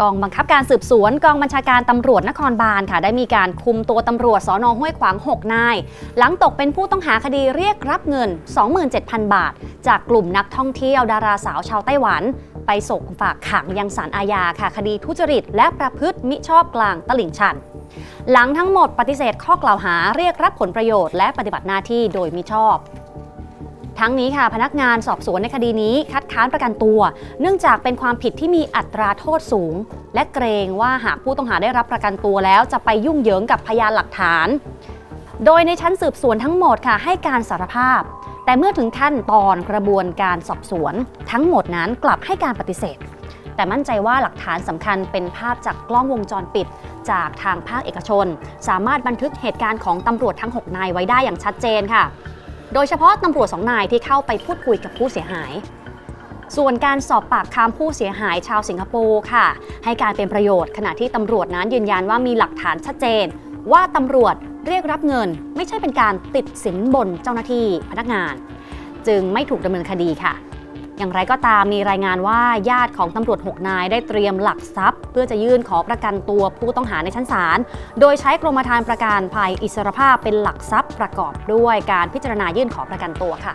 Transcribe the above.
กองบังคับการสืบสวนกองบัญชาการตำรวจนครบาลค่ะ ได้มีการคุมตัวตำรวจสอนอห้วยขวาง 6 นาย หลังตกเป็นผู้ต้องหาคดีเรียกรับเงิน 27,000 บาท จากกลุ่มนักท่องเที่ยวดาราสาวชาวไต้หวัน ไปส่งฝากขังยังศาลอาญาค่ะ คดีทุจริต และประพฤติมิชอบกลางตลิ่งชัน หลังทั้งหมดปฏิเสธข้อกล่าวหาเรียกรับผลประโยชน์และปฏิบัติหน้าที่โดยมิชอบ ทั้งนี้ค่ะพนักงานสอบสวนในคดีนี้คัดค้านประกันตัว เนื่องจากเป็นความผิดที่มีอัตราโทษสูง และเกรงว่าหากผู้ต้องหาได้รับประกันตัวแล้วจะไปยุ่งเหยิงกับพยานหลักฐาน โดยในชั้นสืบสวนทั้งหมดค่ะให้การสารภาพ แต่เมื่อถึงขั้นตอนกระบวนการสอบสวน ทั้งหมดนั้นกลับให้การปฏิเสธ แต่มั่นใจว่าหลักฐานสำคัญเป็นภาพจากกล้องวงจรปิดจากทางภาคเอกชน สามารถบันทึกเหตุการณ์ของตำรวจทั้ง 6 นายไว้ได้อย่างชัดเจนค่ะ โดยเฉพาะตำรวจสองนายที่เข้าไปพูดคุยกับผู้เสียหาย ส่วนการสอบปากคำผู้เสียหายชาวสิงคโปร์ค่ะ ให้การเป็นประโยชน์ขณะที่ตำรวจนั้นยืนยันว่ามีหลักฐานชัดเจน ว่าตำรวจเรียกรับเงิน ไม่ใช่เป็นการติดสินบนเจ้าหน้าที่พนักงาน จึงไม่ถูกดำเนินคดีค่ะ อย่างไรก็ตามมีรายงานว่าญาติของตำรวจ 6 นายได้เตรียมหลักทรัพย์ เพื่อจะยื่นขอประกันตัวผู้ต้องหาในชั้นศาล โดยใช้กรมธรรม์ประกันภัยอิสรภาพเป็นหลักทรัพย์ประกอบด้วยการพิจารณายื่นขอประกันตัวค่ะ